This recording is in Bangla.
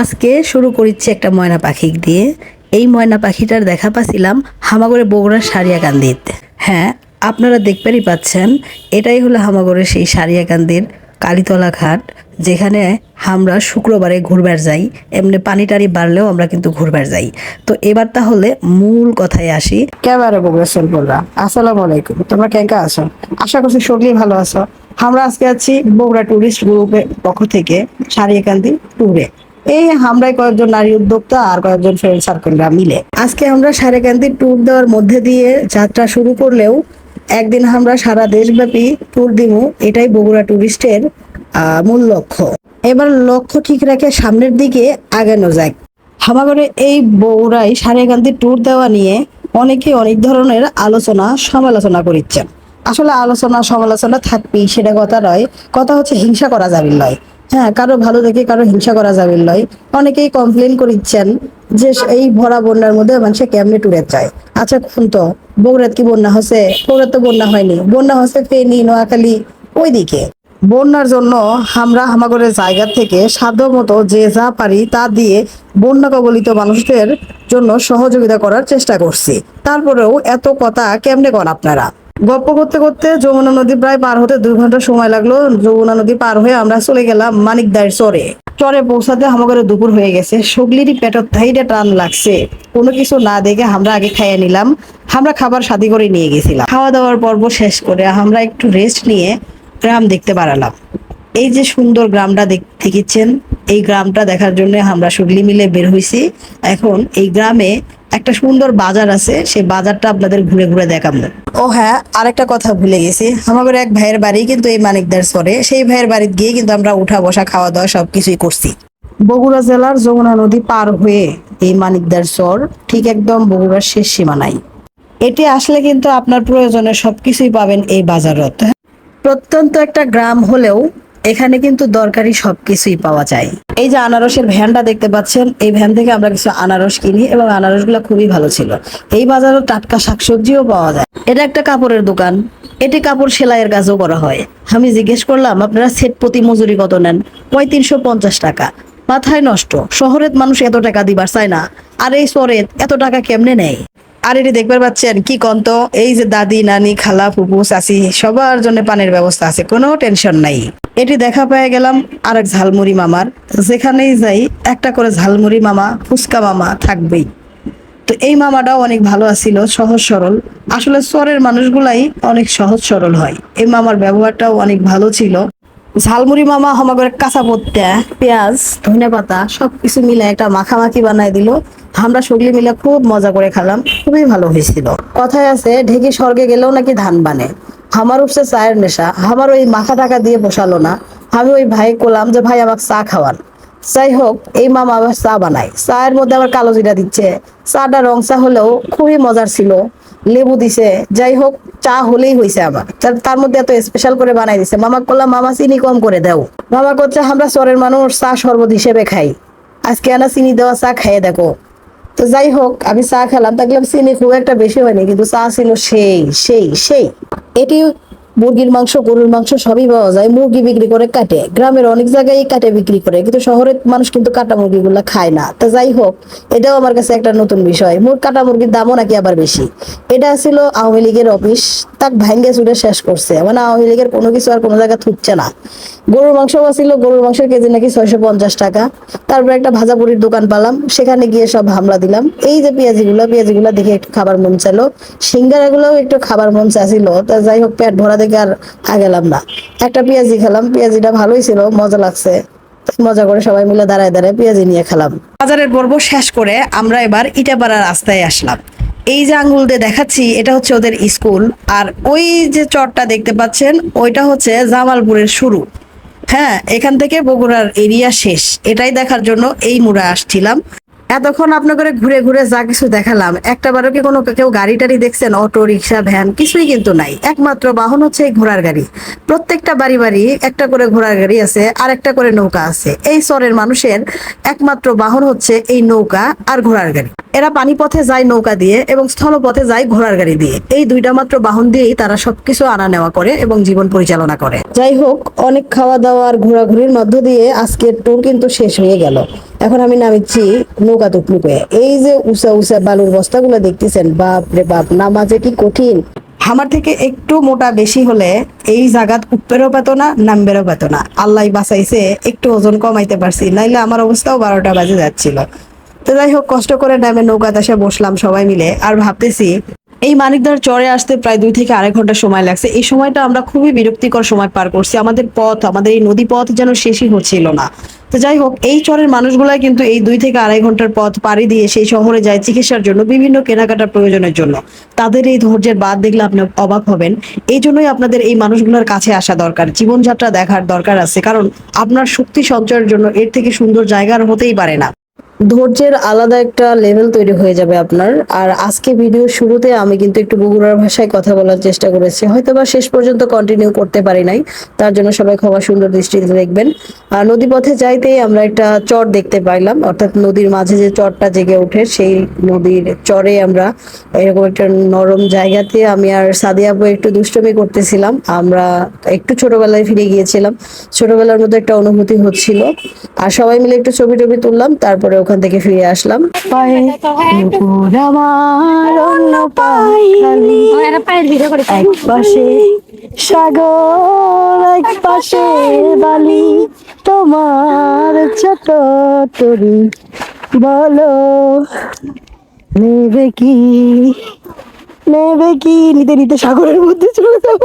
আজকে শুরু করিচ্ছি একটা ময়না পাখি দিয়ে। এই ময়না পাখিটার দেখা পাচ্ছিলাম হামাগরে বগুড়ার সারিয়াকান্দিত হ্যাঁ আপনারা দেখতেই পাচ্ছেন, এটাই হলো হামাগড়ের সেই সারিয়াকান্দির কালীতলা ঘাট, যেখানে আমরা শুক্রবারে ঘুরবার যাই। এমনি পানি টানি বাড়লেও আমরা কিন্তু ঘুরবার যাই। তো এবার তাহলে মূল কথায় আসি। কেবারে বগুড়া সেলফোনরা আসসালামু আলাইকুম। তোমরা কেঙ্কা আছো? আশা করছি সকলেই ভালো আছো। আমরা আজকে আছি বগুড়া টুরিস্ট গ্রুপের পক্ষ থেকে সারিয়াকান্দি ট্যুরে এই আমরাই কয়েকজন নারী উদ্যোক্তা আর কয়েকজন ফ্রেন্ড সার্কেলরা মিলে। আজকে আমরা সারিয়াকান্দি ট্যুর দেওয়ার মধ্যে দিয়ে যাত্রা শুরু করলেও একদিন আমরা সারা দেশব্যাপী ট্যুর দিব এটাই বগুড়া টুরিস্টের আহ, মূল লক্ষ্য। এবার লক্ষ্য ঠিক রেখে সামনের দিকে আগানো যায় হামাগরে এই বগুড়ায় সারেকান্তি ট্যুর দেওয়া নিয়ে অনেকে অনেক ধরনের আলোচনা সমালোচনা করিচ্ছেন। আসলে আলোচনা সমালোচনা থাকবেই সেটা কথা নয়। কথা হচ্ছে হিংসা করা যাবে নয়। হ্যাঁ কারও ভালো দেখে কারও হিংসা করা যাবে নয় অনেকেই কমপ্লেন করিচ্ছেন যে এই ভরা বন্যার মধ্যে মানুষে কেমনে ট্যুরে যায়। আচ্ছা কোন তো। বগুড়াত কি বন্যা হচ্ছে? বগুড়াত তো বন্যা হয়নি। বন্যা হচ্ছে ফেনী, নোয়াখালী, ওইদিকে। বন্যার জন্য আমরা আমাগরের জায়গা থেকে সাধ্য মতো যে যা পারি তা দিয়ে বন্যা কবলিত মানুষদের জন্য সহযোগিতা করার চেষ্টা করছি। তারপরেও এত কথা কেমনে কন আপনারা? গল্প করতে করতে যমুনা নদী প্রায় পার হতে দুই ঘণ্টা সময় লাগল। যমুনা নদী পার হয়ে আমরা চলে গেলাম মানিকদার চরে। চরে পৌঁছাতে আমাদের দুপুর হয়ে গেছে। সগলিরই পেটত থাইটা টান লাগছে। কোনো কিছু না দেখে আমরা আগে খাইয়ে নিলাম। আমরা খাবার সাথী করে নিয়ে গেছিলাম। খাওয়া দাওয়ার পর্ব শেষ করে আমরা একটু রেস্ট নিয়ে গ্রাম দেখতে পারালাম এই যে সুন্দর গ্রামটা দেখ- দেখিচ্ছেন, এই গ্রামটা দেখার জন্য আমরা সুগলি মিলে বের হয়েছি এখন এই গ্রামে একটা সুন্দর বাজার আছে। সেই বাজারটা আপনাদের ঘুরে ঘুরে দেখাবো। ও হ্যাঁ আরেকটা কথা ভুলে গেছি। আমাদের এক ভাইয়ের বাড়ি কিন্তু এই মানিকদার সরে সেই ভাইয়ের বাড়িতে গিয়ে কিন্তু আমরা উঠা বসা, খাওয়া দাওয়া সবকিছুই করছি। বগুড়া জেলার যমুনা নদী পার হয়ে এই মানিকদার চর ঠিক একদম বগুড়ার শেষ সীমানায়। এটি আসলে কিন্তু আপনার প্রয়োজনে সবকিছুই পাবেন এই বাজারত প্রত্যন্ত একটা গ্রাম হলেও এখানে কিন্তু দরকারি সবকিছুই পাওয়া যায়। এই যে আনারসের ভ্যানটা দেখতে পাচ্ছেন, এই ভ্যান থেকে আমরা কিছু আনারস কিনি এবং আনারসগুলো খুবই ভালো ছিল। এই বাজারে টাটকা শাকসবজিও পাওয়া যায়। এটা একটা কাপড়ের দোকান। এটি কাপড় সেলাইয়ের কাজও করা হয়। আমি জিজ্ঞেস করলাম, আপনারা সেট প্রতি মজুরি কত নেন? পঁয়ত্রিশশো পঞ্চাশ টাকা। মাথায় নষ্ট। শহরের মানুষ এত টাকা দিবার চায় না। আর এই শহরে এত টাকা কেমনে নেয়? আর এটি দেখবার পাচ্ছেন কি কন্ত? এই যে দাদি, নানি, খালা, ফুপু, চাচি, সবার জন্য পানির ব্যবস্থা আছে, কোনো টেনশন নাই। এটি দেখা পেয়ে গেলাম আরেক ঝালমুড়ি মামার, যেখানেই যাই একটা করে ঝালমুড়ি মামা, ফুচকা মামা থাকবেই। তো এই মামাটাও অনেক ভালো আছিল, সহজ সরল। আসলে চরের মানুষগুলাই অনেক সহজ সরল হয়। এই মামার ব্যবহারটাও অনেক ভালো ছিল। ঝালমুড়ি মামা আমাকে কাঁচা পত্তা, পেঁয়াজ ধনে পাতা সবকিছু মিলে একটা মাখামাখি বানাই দিল। আমরা সগলি মিলে খুব মজা করে খেলাম, খুবই ভালো হয়েছিল। কথায় আছে, ঢেকি স্বর্গে গেলেও নাকি ধান বানে। আমার উঠছে চায়ের নেশা, আমার ওই মাখা টাকা দিয়ে বসালো না। আমি ওই ভাই করলাম যে, ভাই, আমাকে চা খাওয়ান। যাই হোক, এই মামা আবার চা বানায়। চায়ের মধ্যে আবার কালো জিরা দিচ্ছে। চাটা রং চা হলেও খুবই মজার ছিল। লেবু দিছে। যাই হোক, চা হলেই হয়েছে আমার। তার- মধ্যে এত স্পেশাল করে বানাই দিছে। মামা করলাম মামা, চিনি কম করে দাও। মামা করছে আমরা চরের মানুষ চা শরবত হিসেবে খাই। আজকে আনা চিনি দেওয়া চা খাইয়ে দেখো। তো যাই হোক, আমি চা খেলাম। দেখলাম চিনি খুব একটা বেশি হয়নি, কিন্তু চা ছিল সেই সেই সেই। এটি মুরগির মাংস, গরুর মাংস সবই পাওয়া যায়। মুরগি বিক্রি করে কাটে। গ্রামের অনেক জায়গায় কাটে বিক্রি করে, কিন্তু শহরের মানুষ কিন্তু কাটা মুরগিগুলো খায় না। তো যাই হোক, এটাও আমার কাছে একটা নতুন বিষয়। মুর কাটা মুরগির দামও নাকি আবার বেশি। এটা ছিল আওয়ামী লীগের অফিস। তাক ভাঙ্গে চুড়ে শেষ করছে। মানে আওয়ামী লীগের কোনো কিছু আর কোনো জায়গায় থুচ্ছে না। গরুর মাংস ছিল গরুর মাংসের কেজি নাকি ছয়শো পঞ্চাশ টাকা। তারপর একটা ভাজা পুরির দোকান পালাম। সেখানে গিয়ে সব হামলা দিলাম। এই যে পেঁয়াজিগুলো পেঁয়াজিগুলো দেখে একটু খাবার মন চাইলো। সিঙ্গারাগুলোও একটু খাবার মন চাইছিল। তা যাই হোক, পেট ভরা দেখে আর আগেলাম না। একটা পেঁয়াজি খেলাম, পেঁয়াজিটা ভালোই ছিল, মজা লাগছে। মজা করে সবাই মিলে দাঁড়ায় দাঁড়ায় পেঁয়াজি নিয়ে খেলাম। বাজারের পর্ব শেষ করে আমরা এবার ইটাপাড়া রাস্তায় আসলাম। এই যে আঙ্গুল দিয়ে দেখাচ্ছি, এটা হচ্ছে ওদের স্কুল। আর ওই যে চরটা দেখতে পাচ্ছেন, ওইটা হচ্ছে জামালপুরের শুরু। হ্যাঁ এখান থেকে বগুড়ার এরিয়া শেষ। এটাই দেখার জন্য এই মুড়া আসছিলাম। এতক্ষণ আপনাদের ঘুরে ঘুরে যা কিছু দেখালাম একটা বারো কি কোনো কেউ গাড়ি টাড়ি দেখছেন? Auto, rickshaw, van? কিছুই কিন্তু নাই। একমাত্র বাহন হচ্ছে এই ঘোড়ার গাড়ি। প্রত্যেকটা বাড়ি বাড়ি একটা করে ঘোড়ার গাড়ি আছে আর একটা করে নৌকা আছে। এই চরের মানুষের একমাত্র বাহন হচ্ছে এই নৌকা আর ঘোড়ার গাড়ি। এরা পানিপথে যায় নৌকা দিয়ে এবং স্থলপথে যায় ঘোড়ার গাড়ি দিয়ে। এই দুইটা মাত্র বাহন দিয়েই তারা সবকিছু আনা নেওয়া করে এবং জীবন পরিচালনা করে। যাই হোক, অনেক খাওয়া দাওয়া আর ঘোরাঘুরির মধ্য দিয়ে আজকের ট্যুর কিন্তু শেষ হয়ে গেল। এখন আমি নামিচ্ছি নৌকা টুকলুকে এই যে উষা উষা বালুর বস্তাগুলো দেখতেছেন, বাপ রে বাপ, নামাজে কি কঠিন? আমার থেকে একটু মোটা বেশি হলে এই জায়গাত উপরেও পেত না, নামবেরও পেত না। আল্লাহ বাঁচাইছে, একটু ওজন কমাইতে পারছি, নাইলে আমার অবস্থাও বারোটা বাজে যাচ্ছিল। তো যাই হোক, কষ্ট করে নামে নৌকাতে এসে বসলাম সবাই মিলে। আর ভাবতেছি, এই মানিকদার চরে আসতে প্রায় দুই থেকে আড়াই ঘণ্টা সময় লাগছে। এই সময়টা আমরা খুবই বিরক্তিকর সময় পার করছি। আমাদের পথ, আমাদের এই নদী পথ যেন শেষই হচ্ছিল না। তো যাই হোক, এই চরের মানুষগুলাই কিন্তু এই দুই থেকে আড়াই ঘণ্টার পথ পাড়ি দিয়ে সেই শহরে যায় চিকিৎসার জন্য, বিভিন্ন কেনাকাটার প্রয়োজনের জন্য। তাদের এই ধৈর্যের বাদ দেখলে আপনি অবাক হবেন। এই জন্যই আপনাদের এই মানুষগুলোর কাছে আসা দরকার। জীবনযাত্রা দেখার দরকার আছে। কারণ আপনার শক্তি সঞ্চয়ের জন্য এর থেকে সুন্দর জায়গা আর হতেই পারে না। ধৈর্যের আলাদা একটা লেভেল তৈরি হয়ে যাবে আপনার। আর আজকে ভিডিও শুরুতে আমি কিন্তু একটু বগুড়ার ভাষায় কথা বলার চেষ্টা করেছি। হয়তো বা শেষ পর্যন্ত কন্টিনিউ করতে পারি নাই। তার জন্য সবাই ক্ষমা সুন্দর দৃষ্টিতে দেখবেন। আর নদী পথে যাইতেই আমরা একটা চর দেখতে পাইলাম। অর্থাৎ নদীর মাঝে যে চরটা জেগে ওঠে, সেই নদীর চরে আমরা এরকম একটা নরম জায়গাতে আমি আর সাদিয়া আপু একটু দুষ্টমি করতেছিলাম। আমরা একটু ছোটবেলায় ফিরে গিয়েছিলাম। ছোটবেলার মধ্যে একটা অনুভূতি হচ্ছিল। আর সবাই মিলে একটু ছবি টবি তুললাম। তারপরে ওখান থেকে ফিরে আসলাম। সাগর, এক পাশে বালি। তোমার ছোট তরি, বলো, নেবে কি? নেবে কি? নিতে নিতে সাগরের মধ্যে চলে যাব।